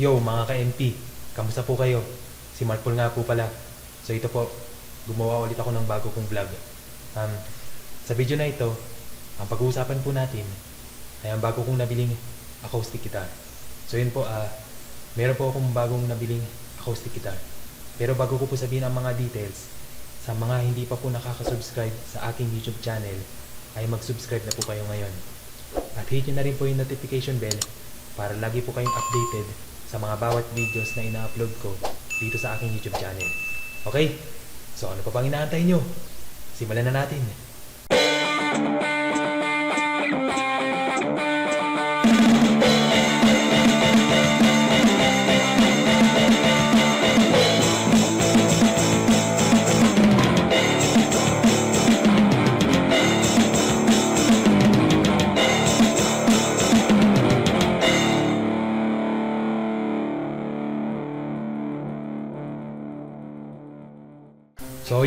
Yo mga ka-MP, kamusta po kayo? Si Mark Paul nga po pala. So ito po, gumawa ulit ako ng bago kong vlog. Um, sa video na ito, ang pag-uusapan po natin ay ang bago kong nabiling acoustic guitar. So yun po, ah, meron po akong bagong nabiling acoustic guitar. Pero bago ko po sabihin ang mga details, sa mga hindi pa po nakaka-subscribe sa aking YouTube channel, ay mag-subscribe na po kayo ngayon. At hit nyo na rin po yung notification bell para lagi po kayong updated sa mga bawat videos na ina-upload ko dito sa aking YouTube channel. Okay? So ano pa bang inaantay nyo? Simulan na natin. So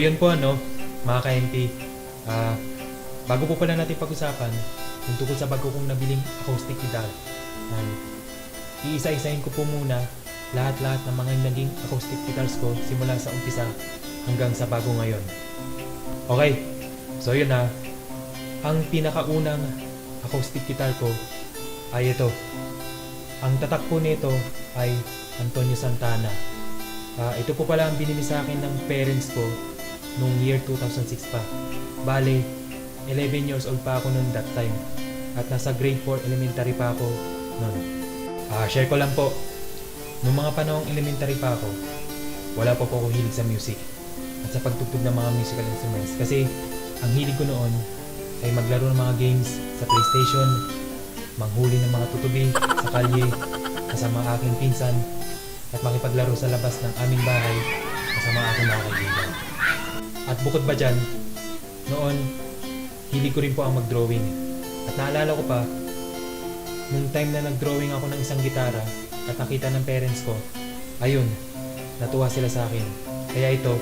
yun po ano, mga ka-MP. Ah, bago po pala natin pag-usapan yung tungkol sa bago kong nabiling acoustic guitar. Um, iisa-isahin ko po muna lahat-lahat ng mga naging acoustic guitars ko simula sa umpisa hanggang sa bago ngayon. Okay, so yun na. Ang pinakaunang acoustic guitar ko ay ito. Ang tatak po nito ay Antonio Santana. Ah, ito po pala ang binili sa akin ng parents ko nung year 2006 pa. Bale, 11 years old pa ako noon that time. At nasa grade 4 elementary pa ako noon. Ah, share ko lang po. Nung mga panahong elementary pa ako, wala pa po ako hilig sa music at sa pagtugtog ng mga musical instruments kasi ang hilig ko noon ay maglaro ng mga games sa PlayStation, manghuli ng mga tutubi sa kalye kasama aking pinsan at makipaglaro sa labas ng aming bahay kasama aking mga kaibigan. At bukod ba dyan, noon, hilig ko rin po ang mag-drawing. At naalala ko pa, nung time na nag-drawing ako ng isang gitara at nakita ng parents ko, ayun, natuwa sila sa akin. Kaya ito,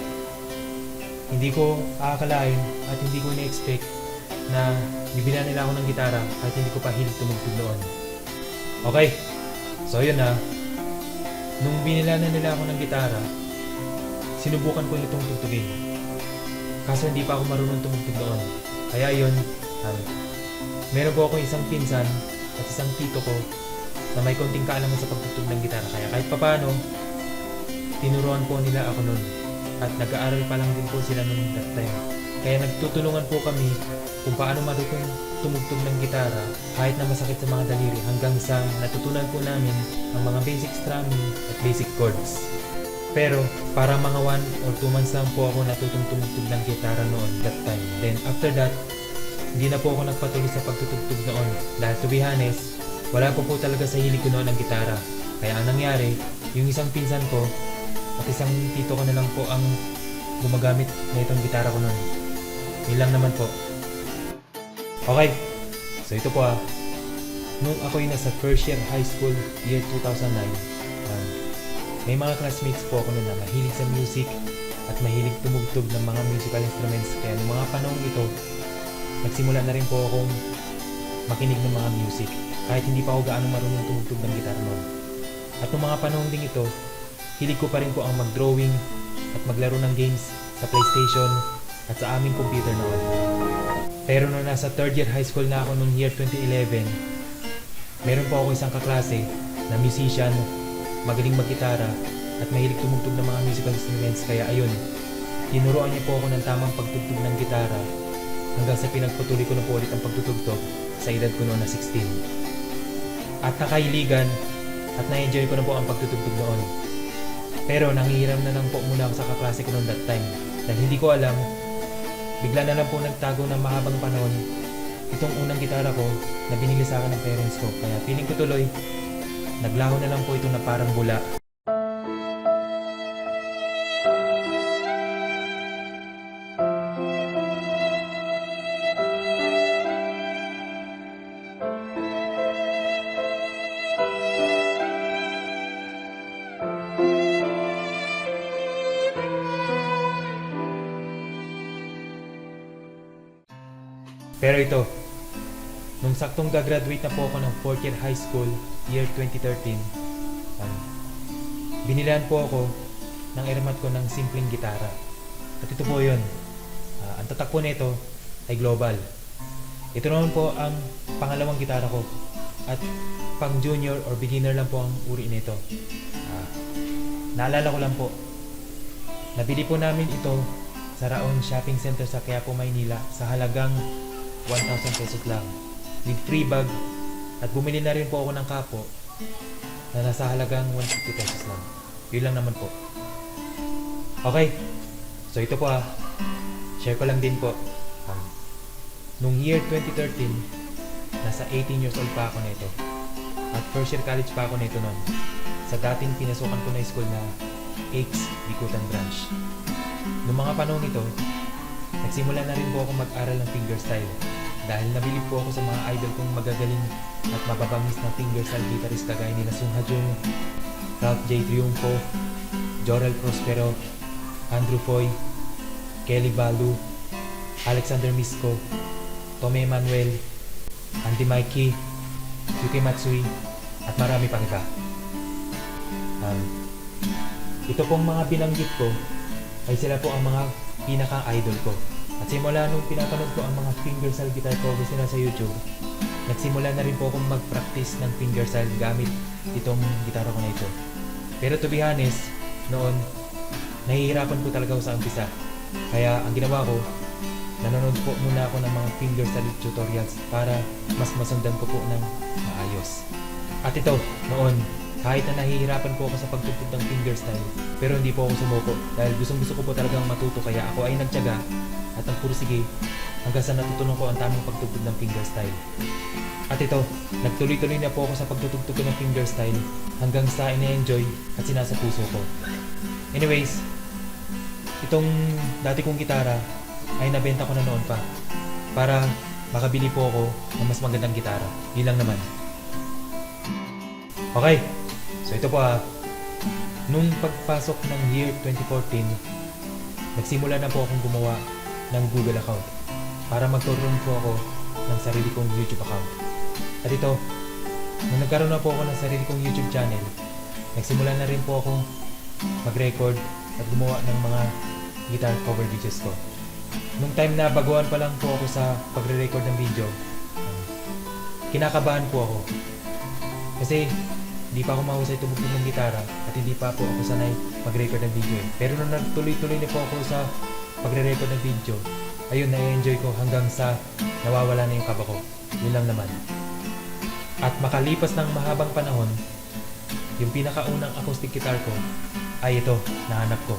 hindi ko aakalain at hindi ko na-expect na bibila nila ako ng gitara kahit hindi ko pa hilig tumugtog noon. Okay, so yun na. Nung binila na nila ako ng gitara, sinubukan ko itong tugtugin. Kaso hindi pa ako marunong tumugtog noon. Kaya yun, um, meron po ako isang pinsan at isang tito ko na may konting kaalaman sa pagtugtog ng gitara. Kaya kahit papano, tinuruan po nila ako noon. At nag-aaral pa lang din po sila noon that time. Kaya nagtutulungan po kami kung paano marunong tumugtog ng gitara kahit na masakit sa mga daliri hanggang sa natutunan po namin ang mga basic strumming at basic chords. Pero para mga 1 or 2 months lang po ako natutong tumugtog ng gitara noon that time. Then after that, hindi na po ako nagpatuloy sa pagtutugtog noon. Dahil to be honest, wala po po talaga sa hilig ko noon ang gitara. Kaya ang nangyari, yung isang pinsan ko at isang tito ko na lang po ang gumagamit na itong gitara ko noon. Yun lang naman po. Okay, so ito po ah. Nung ako'y nasa first year high school, year 2009, um, may mga classmates po ako noon na mahilig sa music at mahilig tumugtog ng mga musical instruments. Kaya noong mga panahon ito, nagsimula na rin po akong makinig ng mga music kahit hindi pa ako gaano marunong tumugtog ng gitar noon. At noong mga panahon ding ito, hilig ko pa rin po ang mag-drawing at maglaro ng games sa PlayStation at sa aming computer noon. Pero nung nasa third year high school na ako noong year 2011, meron po ako isang kaklase na musician, magaling maggitara at mahilig tumugtog ng mga musical instruments kaya ayun, tinuruan niya po ako ng tamang pagtugtog ng gitara hanggang sa pinagpatuloy ko na po ulit ang pagtutugtog sa edad ko noon na 16. At nakahiligan at na-enjoy ko na po ang pagtutugtog noon. Pero nangihiram na lang po muna ako sa kaklase ko noon that time dahil hindi ko alam bigla na lang po nagtago ng mahabang panahon itong unang gitara ko na binili sa akin ng parents ko. Kaya feeling ko tuloy, naglaho na lang po ito na parang bula. Pero ito, saktong gagraduate na po ako ng 4th year high school, year 2013, um, binilan po ako ng eramat ko ng simpleng gitara. At ito po yun. Ah, ang tatak po nito ay global. Ito naman po ang pangalawang gitara ko. At pang junior or beginner lang po ang uri nito. Ah, naalala ko lang po, nabili po namin ito sa Raon Shopping Center sa Quiapo, Maynila sa halagang 1,000 pesos lang. With free bag at bumili na rin po ako ng kapo na nasa halagang 150 pesos lang. Yun lang naman po. Okay. So ito po ah. Share ko lang din po. Um, nung year 2013, nasa 18 years old pa ako nito. At first year college pa ako nito noon. Sa dating pinasukan ko na school na Aches Bikutan Branch. Noong mga panahon ito, nagsimula na rin po ako mag-aral ng fingerstyle dahil nabilib po ako sa mga idol kong magagaling at mababangis na fingerstyle guitarist kagaya nila Sung Ha Jung, Ralph J. Triunfo, Jorel Prospero, Andrew Foy, Kelly Balu, Alexander Misco, Tome Manuel, Andy Mikey, Yuki Matsui, at marami pang iba. Um, ito pong mga binanggit ko ay sila po ang mga pinaka-idol ko. At simula nung pinapanood ko ang mga fingerstyle guitar covers nila sa YouTube, nagsimula na rin po akong mag-practice ng fingerstyle gamit itong gitara ko na ito. Pero to be honest, noon, nahihirapan po talaga ako sa umpisa. Kaya ang ginawa ko, nanonood po muna ako ng mga fingerstyle tutorials para mas masundan ko po ng maayos. At ito, noon, kahit na nahihirapan po ako sa pagtugtog ng fingerstyle, pero hindi po ako sumuko dahil gustong gusto ko po talagang matuto kaya ako ay nagtyaga at ang puro sige hanggang sa natutunan ko ang tamang pagtugtog ng fingerstyle. At ito, nagtuloy-tuloy na po ako sa pagtutugtog ng fingerstyle hanggang sa ina-enjoy at sinasa puso ko. Anyways, itong dati kong gitara ay nabenta ko na noon pa para makabili po ako ng mas magandang gitara. Yun naman. Okay, so ito po ah. Nung pagpasok ng year 2014, nagsimula na po akong gumawa ng Google account para magkaroon po ako ng sarili kong YouTube account. At ito, nung nagkaroon na po ako ng sarili kong YouTube channel, nagsimula na rin po akong mag-record at gumawa ng mga guitar cover videos ko. Nung time na baguhan pa lang po ako sa pagre-record ng video, kinakabahan po ako. Kasi hindi pa ako mahusay tumugtog ng gitara at hindi pa po ako sanay mag-record ng video. eh. Pero nung nagtuloy-tuloy na po ako sa pagre-record ng video, ayun, na-enjoy ko hanggang sa nawawala na yung kaba ko. Yun lang naman. At makalipas ng mahabang panahon, yung pinakaunang acoustic guitar ko ay ito, nahanap ko.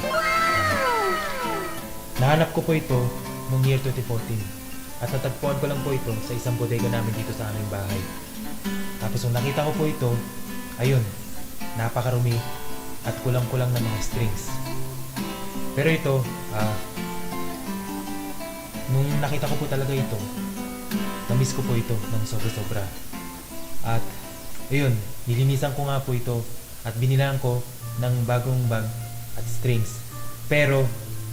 Nahanap ko po ito noong year 2014 at natagpuan ko lang po ito sa isang bodega namin dito sa aming bahay. Tapos nung nakita ko po ito, ayun, napakarumi at kulang-kulang ng mga strings. Pero ito, ah, nung nakita ko po talaga ito, namiss ko po ito ng sobra-sobra. At, ayun, nilinisan ko nga po ito at binilang ko ng bagong bag at strings. Pero,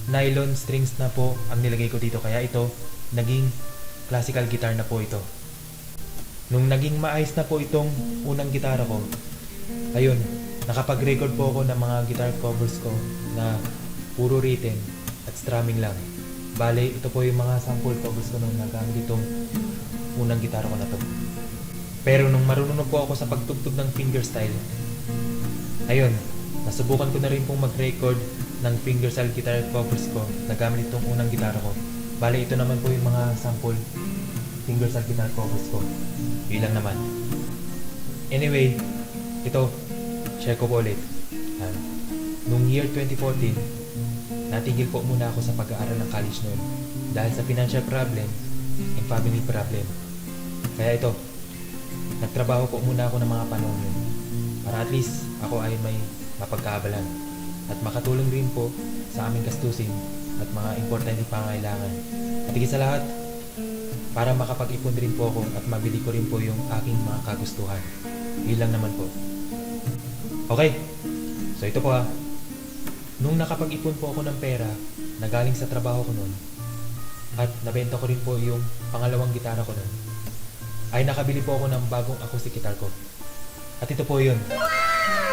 nylon strings na po ang nilagay ko dito kaya ito, naging classical guitar na po ito. Nung naging maayos na po itong unang gitara ko, ayun, nakapag-record po ako ng mga guitar covers ko na puro written at strumming lang. Bale, ito po yung mga sample covers ko nung nagamit itong unang gitara ko na to. Pero nung marunong po ako sa pagtugtog ng fingerstyle, ayun, nasubukan ko na rin pong mag-record ng fingerstyle guitar covers ko na gamit itong unang gitara ko. Bale, ito naman po yung mga sample fingerstyle guitar covers ko. Yun naman. Anyway, ito, share ko po ulit. Ah, nung year 2014, natigil po muna ako sa pag-aaral ng college noon dahil sa financial problem and family problem. Kaya ito, nagtrabaho po muna ako ng mga panahon yun para at least ako ay may mapagkaabalan at makatulong rin po sa aming gastusin at mga importante pangailangan. At higit sa lahat, para makapag-ipon rin po ako at mabili ko rin po yung aking mga kagustuhan. Yun lang naman po. Okay, so ito po ah. Nung nakapag-ipon po ako ng pera na galing sa trabaho ko noon at nabenta ko rin po yung pangalawang gitara ko noon, ay nakabili po ako ng bagong acoustic guitar ko. At ito po yun.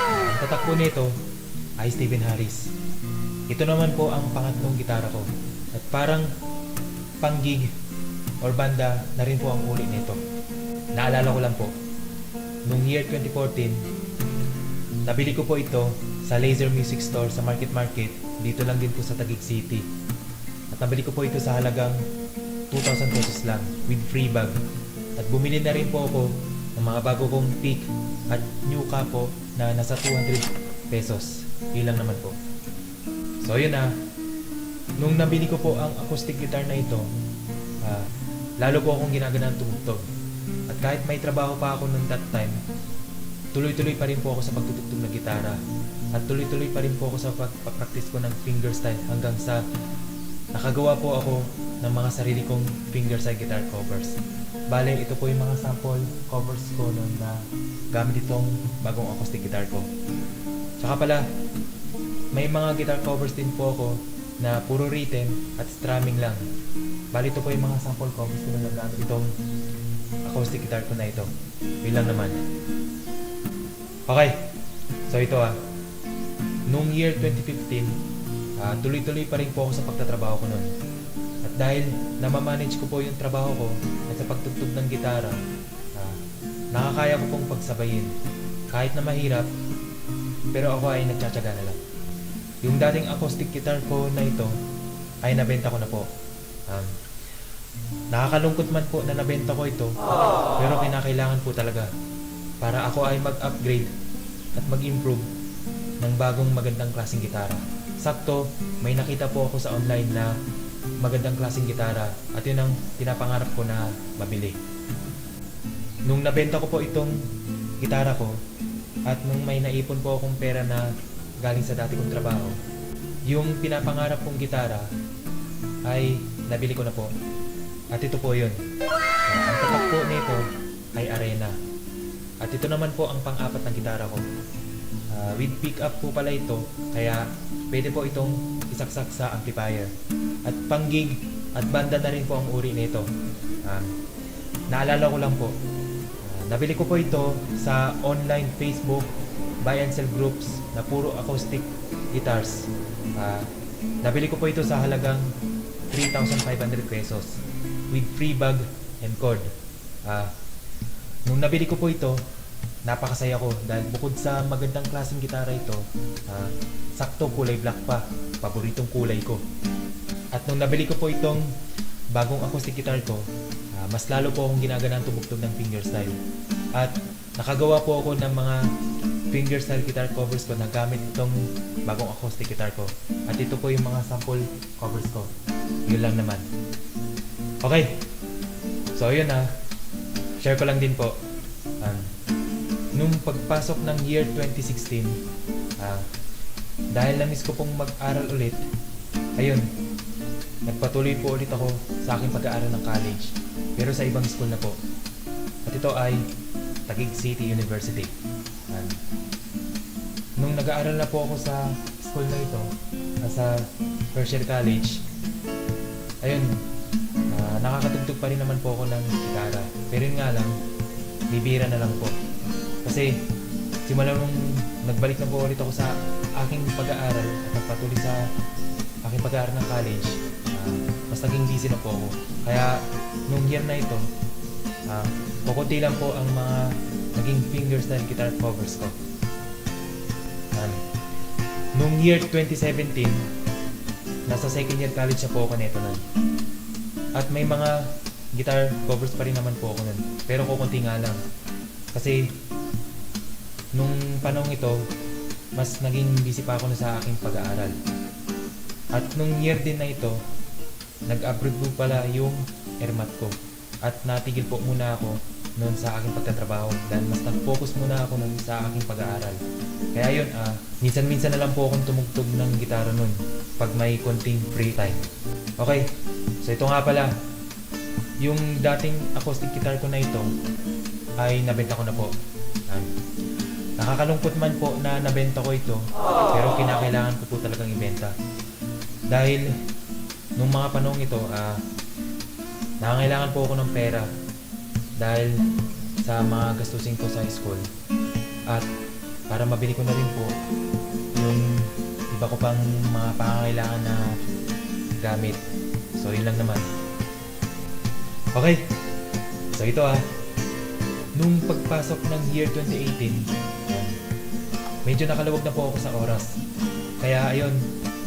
Ang tatak po nito ay Stephen Harris. Ito naman po ang pangatlong gitara ko. At parang pang-gig or banda na rin po ang uli nito. Naalala ko lang po, nung year 2014, nabili ko po ito sa Laser Music Store sa Market Market, dito lang din po sa Taguig City. At nabili ko po ito sa halagang 2,000 pesos lang with free bag. At bumili na rin po ako ng mga bago kong pick at new ka na nasa 200 pesos. Yun lang naman po. So yun na, nung nabili ko po ang acoustic guitar na ito, ah, lalo po akong ginagana ng tumugtog. At kahit may trabaho pa ako nung that time, tuloy-tuloy pa rin po ako sa pagtutugtog ng gitara. At tuloy-tuloy pa rin po ako sa pagpapractice ko ng fingerstyle hanggang sa nakagawa po ako ng mga sarili kong fingerstyle guitar covers. Bale, ito po yung mga sample covers ko noon na gamit itong bagong acoustic guitar ko. Tsaka pala, may mga guitar covers din po ako na puro rhythm at strumming lang. Bali, ito po yung mga sample covers ko na gamit itong acoustic guitar ko na ito. Yun lang naman. Okay. So ito ah. Noong year 2015, ah, tuloy-tuloy pa rin po ako sa pagtatrabaho ko noon. At dahil namamanage ko po yung trabaho ko at sa pagtugtog ng gitara, ah, nakakaya ko pong pagsabayin. Kahit na mahirap, pero ako ay nagtsatsaga na lang. Yung dating acoustic guitar ko na ito, ay nabenta ko na po. Um, nakakalungkot man po na nabenta ko ito, pero kinakailangan po talaga para ako ay mag-upgrade at mag-improve ng bagong magandang klaseng gitara. Sakto, may nakita po ako sa online na magandang klaseng gitara at yun ang pinapangarap ko na mabili. Nung nabenta ko po itong gitara ko at nung may naipon po akong pera na galing sa dati kong trabaho, yung pinapangarap kong gitara ay nabili ko na po. At ito po yun. ang tatak po nito ay Arena. At ito naman po ang pang-apat na gitara ko. Ah, with pickup po pala ito, kaya pwede po itong isaksak sa amplifier. At pang-gig at banda na rin po ang uri nito. Ah, naalala ko lang po, ah, nabili ko po ito sa online Facebook buy and sell groups na puro acoustic guitars. Ah, nabili ko po ito sa halagang 3,500 pesos with free bag and cord. Ah, nung nabili ko po ito, napakasaya ko dahil bukod sa magandang klaseng gitara ito, ah, sakto kulay black pa, paboritong kulay ko. At nung nabili ko po itong bagong acoustic guitar ko, ah, mas lalo po akong ginaganan tumugtog ng fingerstyle. At nakagawa po ako ng mga fingerstyle guitar covers ko na gamit itong bagong acoustic guitar ko. At ito po yung mga sample covers ko. Yun lang naman. Okay. So, yun na. Share ko lang din po. Um, nung pagpasok ng year 2016, ah, dahil na-miss ko pong mag-aral ulit, ayun, nagpatuloy po ulit ako sa aking pag-aaral ng college. Pero sa ibang school na po. At ito ay Taguig City University. Um, nung nag-aaral na po ako sa school na ito, ah, sa first year college, ayun, ah, nakakatugtog pa rin naman po ako ng gitara. Pero yun nga lang, bibira na lang po. Kasi, simula nung nagbalik na po ulit ako sa aking pag-aaral at nagpatuloy sa aking pag-aaral ng college, ah, mas naging busy na po ako. Kaya, nung year na ito, ah, kukunti lang po ang mga naging fingerstyle guitar covers ko. Um, nung year 2017, nasa second year college na po ako nito nun. At may mga guitar covers pa rin naman po ako nun. Pero kukunti nga lang. Kasi nung panahon ito, mas naging busy pa ako na sa aking pag-aaral. At nung year din na ito, nag-abroad po pala yung ermat ko. At natigil po muna ako noon sa aking pagtatrabaho dahil mas nag-focus muna ako noon sa aking pag-aaral. Kaya yun, ah, minsan-minsan na lang po akong tumugtog ng gitara noon pag may konting free time. Okay, so ito nga pala, yung dating acoustic guitar ko na ito ay nabenta ko na po. Nakakalungkot man po na nabenta ko ito pero kinakailangan ko po talagang ibenta. Dahil nung mga panahon ito, ah, nangangailangan po ako ng pera dahil sa mga gastusin ko sa school. At para mabili ko na rin po yung iba ko pang mga pangangailangan na gamit. So, yun lang naman. Okay. So, ito ah. Nung pagpasok ng year 2018, yan, medyo nakalawag na po ako sa oras. Kaya ayun,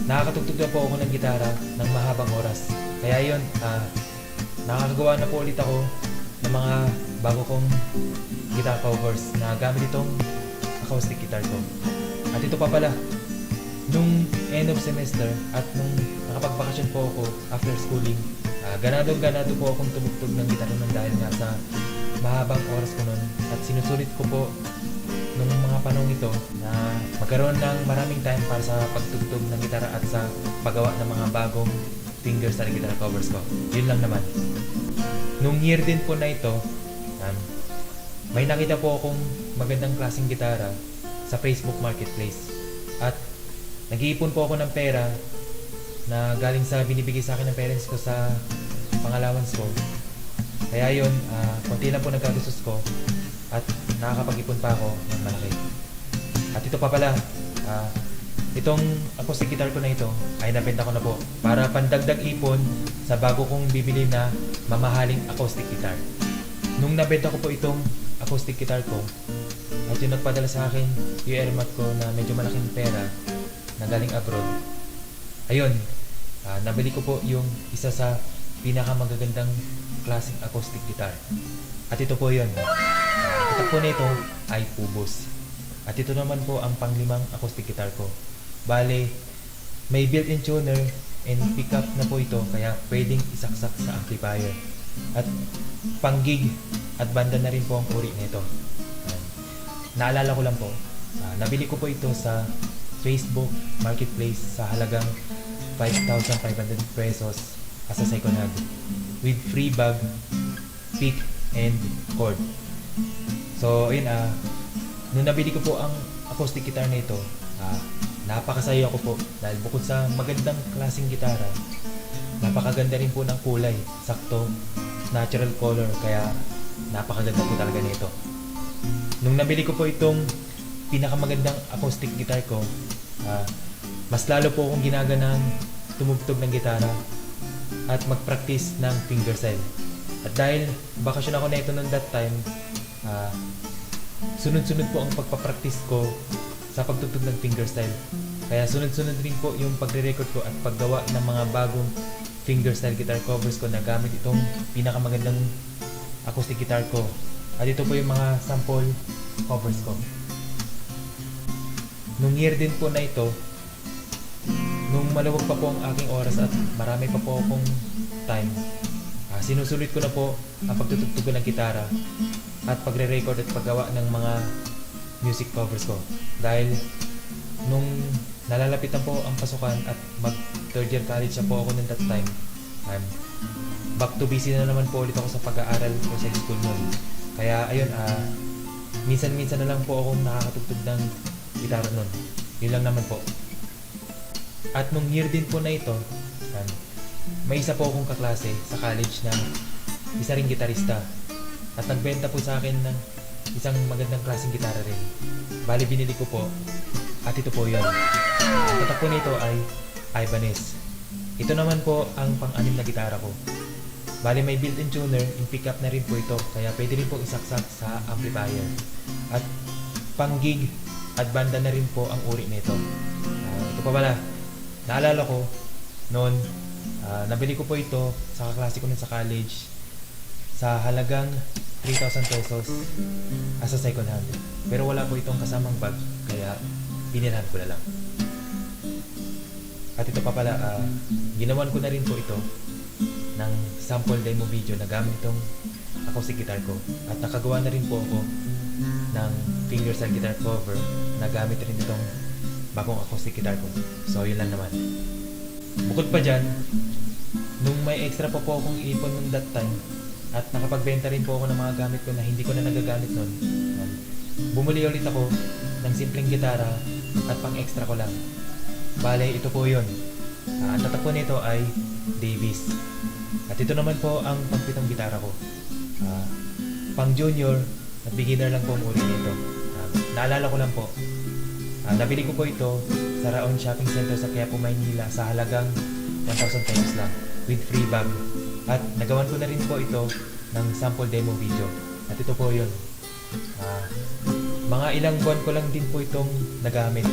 nakakatugtog na po ako ng gitara ng mahabang oras. Kaya ayun, ah, nakakagawa na po ulit ako ng mga bago kong guitar covers na gamit itong acoustic guitar ko. At ito pa pala, nung end of semester at nung nakapagbakasyon po ako after schooling, uh, ganado ganado po akong tumugtog ng gitara nun dahil nga sa mahabang oras ko nun at sinusulit ko po nung mga panong ito na magkaroon ng maraming time para sa pagtugtog ng gitara at sa paggawa ng mga bagong fingers sa guitar covers ko. Yun lang naman. Nung year din po na ito, um, may nakita po akong magandang klaseng gitara sa Facebook Marketplace. At nag-iipon po ako ng pera na galing sa binibigay sa akin ng parents ko sa pangallowance ko. Kaya yun, ah, konti lang po nagkagastos ko at nakakapag-ipon pa ako ng malaki. At ito pa pala, ah, itong acoustic guitar ko na ito ay nabenta ko na po para pandagdag ipon sa bago kong bibili na mamahaling acoustic guitar. Nung nabenta ko po itong acoustic guitar ko, at yung nagpadala sa akin yung airmat ko na medyo malaking pera na galing abroad, ayun, ah, nabili ko po yung isa sa pinakamagagandang klaseng acoustic guitar. At ito po yun. Uh, ito po nito ay Pubos. At ito naman po ang panglimang acoustic guitar ko. Bale, may built-in tuner and pickup na po ito kaya pwedeng isaksak sa amplifier. At pang gig at banda na rin po ang uri nito. Naalala ko lang po, ah, nabili ko po ito sa Facebook Marketplace sa halagang 5,500 pesos as a second hand with free bag, pick, and cord. So, ayun ah, nung nabili ko po ang acoustic guitar na ito, ah, napakasaya ako po dahil bukod sa magandang klaseng gitara, napakaganda rin po ng kulay, sakto, natural color, kaya napakaganda po talaga nito. Nung nabili ko po itong pinakamagandang acoustic guitar ko, ah, mas lalo po akong ginaganang tumugtog ng gitara at mag-practice ng fingerstyle. At dahil bakasyon ako na ito noong that time, ah, sunod-sunod po ang pagpapractice ko sa pagtugtog ng fingerstyle. Kaya sunod-sunod rin po yung pagre-record ko at paggawa ng mga bagong fingerstyle guitar covers ko na gamit itong pinakamagandang acoustic guitar ko. At ito po yung mga sample covers ko. Nung year din po na ito, nung maluwag pa po ang aking oras at marami pa po akong time, ah, sinusulit ko na po ang pagtutugtog ng gitara at pagre-record at paggawa ng mga music covers ko. Dahil nung nalalapitan po ang pasukan at mag third year college na po ako noon that time, um, back to busy na naman po ulit ako sa pag-aaral ko sa school noon. Kaya ayun, ah, minsan-minsan na lang po akong nakakatugtog ng gitara noon. Yun lang naman po. At nung year din po na ito, may isa po akong kaklase sa college na isa ring gitarista. At nagbenta po sa akin ng isang magandang klaseng gitara rin. Bali binili ko po. At ito po yun. Ang tatak nito ay Ibanez. Ito naman po ang pang-anim na gitara ko. Bali may built-in tuner, yung pickup na rin po ito, kaya pwede rin po isaksak sa amplifier. At pang gig at banda na rin po ang uri nito. Ah, ito pa pala, naalala ko, noon, ah, nabili ko po ito sa kaklase ko sa college sa halagang 3,000 pesos as a second hand. Pero wala po itong kasamang bag, kaya binilhan ko na lang. At ito pa pala, ah, ginawan ko na rin po ito ng sample demo video na gamit itong acoustic guitar ko. At nakagawa na rin po ako ng fingerstyle guitar cover na gamit rin itong bagong acoustic guitar ko. So, yun lang naman. Bukod pa dyan, nung may extra pa po akong ipon nung that time, at nakapagbenta rin po ako ng mga gamit ko na hindi ko na nagagamit um, bumuli ulit ako ng simpleng gitara at pang extra ko lang. Bale, ito po yun. Ah, ang tatak nito ay Davis. At ito naman po ang pangpitong gitara ko. Ah, pang junior at beginner lang po uri nito. Ah, naalala ko lang po, Ah, nabili ko po ito sa Raon Shopping Center sa Quiapo, Maynila sa halagang 1,000 pesos lang with free bag. At nagawan ko na rin po ito ng sample demo video. At ito po yun. Ah, mga ilang buwan ko lang din po itong nagamit.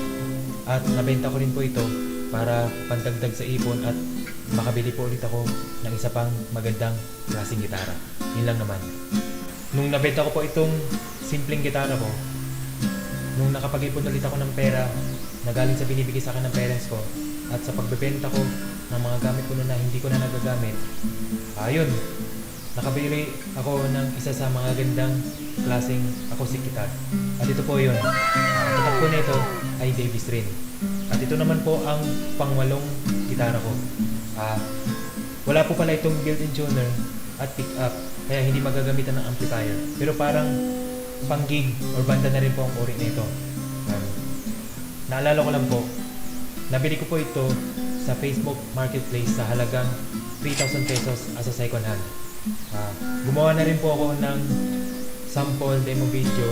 At nabenta ko rin po ito para pandagdag sa ipon at makabili po ulit ako ng isa pang magandang klaseng gitara. Yun lang naman. Nung nabenta ko po itong simpleng gitara ko, nung nakapag-ipon ulit ako ng pera na galing sa binibigay sa akin ng parents ko at sa pagbebenta ko ng mga gamit ko na hindi ko na nagagamit, ayun, nakabili ako ng isa sa mga gandang klaseng acoustic guitar. At ito po yun. Ang tatak po nito ay Davis rin. At ito naman po ang pangwalong gitara ko. Ah, wala po pala itong built-in tuner at pick-up, kaya hindi magagamitan ng amplifier. Pero parang pang gig or banda na rin po ang ori nito. Um, naalala ko lang po, nabili ko po ito sa Facebook Marketplace sa halagang 3,000 pesos as a second hand. Ah, gumawa na rin po ako ng sample demo video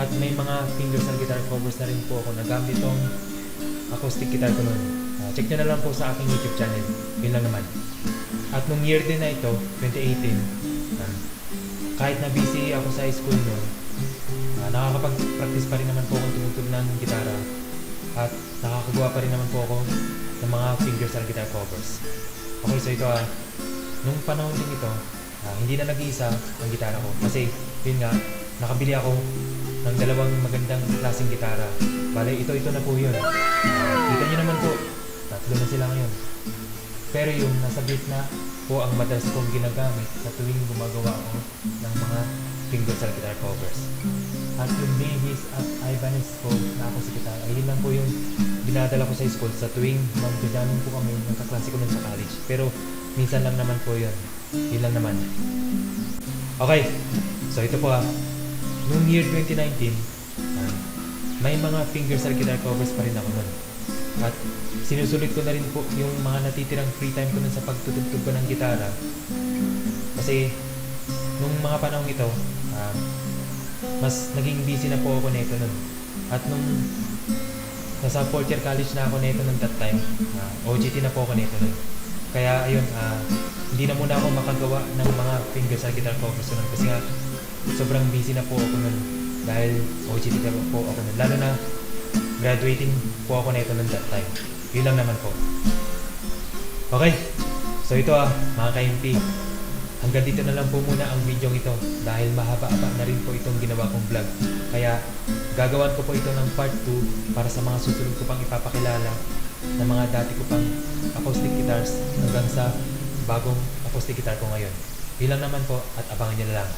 at may mga fingerstyle guitar covers na rin po ako nagamit itong acoustic guitar ko noon. Ah, check nyo na lang po sa aking YouTube channel. Yun lang naman. At nung year din na ito, 2018, ah, kahit na busy ako sa school noon, ah, nakakapag-practice pa rin naman po akong tumutug ng gitara at nakakagawa pa rin naman po ako ng mga fingerstyle guitar covers. Okay, so ito ah, nung panahon din ito, ah, hindi na nag-iisa ang gitara ko kasi yun nga, nakabili ako ng dalawang magandang klaseng gitara. Bale, ito, ito na po yun. Kita nyo naman po, tatlo na sila ngayon. Pero yung nasa gitna po ang madalas kong ginagamit sa tuwing gumagawa ako ng mga fingerstyle guitar covers. At yung Davis at Ibanez ko na ako sa gitara, ay yun lang po yung dinadala ko sa school sa tuwing magjajamming po kami ng kaklase ko nun sa college. Pero minsan lang naman po yun. Yun lang naman. Okay, so ito po ah. Noong year 2019, ah, may mga fingerstyle guitar covers pa rin ako nun. At sinusulit ko na rin po yung mga natitirang free time ko nun sa pagtutugtog ko ng gitara. Kasi nung mga panahon ito, ah, mas naging busy na po ako nito nun. At nung nasa fourth year college na ako nito nung that time, ah, OJT na po ako nito nun. Kaya ayun, ah, hindi na muna ako makagawa ng mga fingerstyle guitar covers nun kasi nga sobrang busy na po ako nun dahil OJT na po ako nun. Lalo na graduating po ako nito nun that time. Yun lang naman po. Okay, so ito ah, mga ka-MP. Hanggang dito na lang po muna ang video ito dahil mahaba-haba na rin po itong ginawa kong vlog. Kaya gagawan ko po ito ng part 2 para sa mga susunod ko pang ipapakilala ng mga dati ko pang acoustic guitars hanggang sa bagong acoustic guitar ko ngayon. Yun lang naman po at abangan nyo na lang.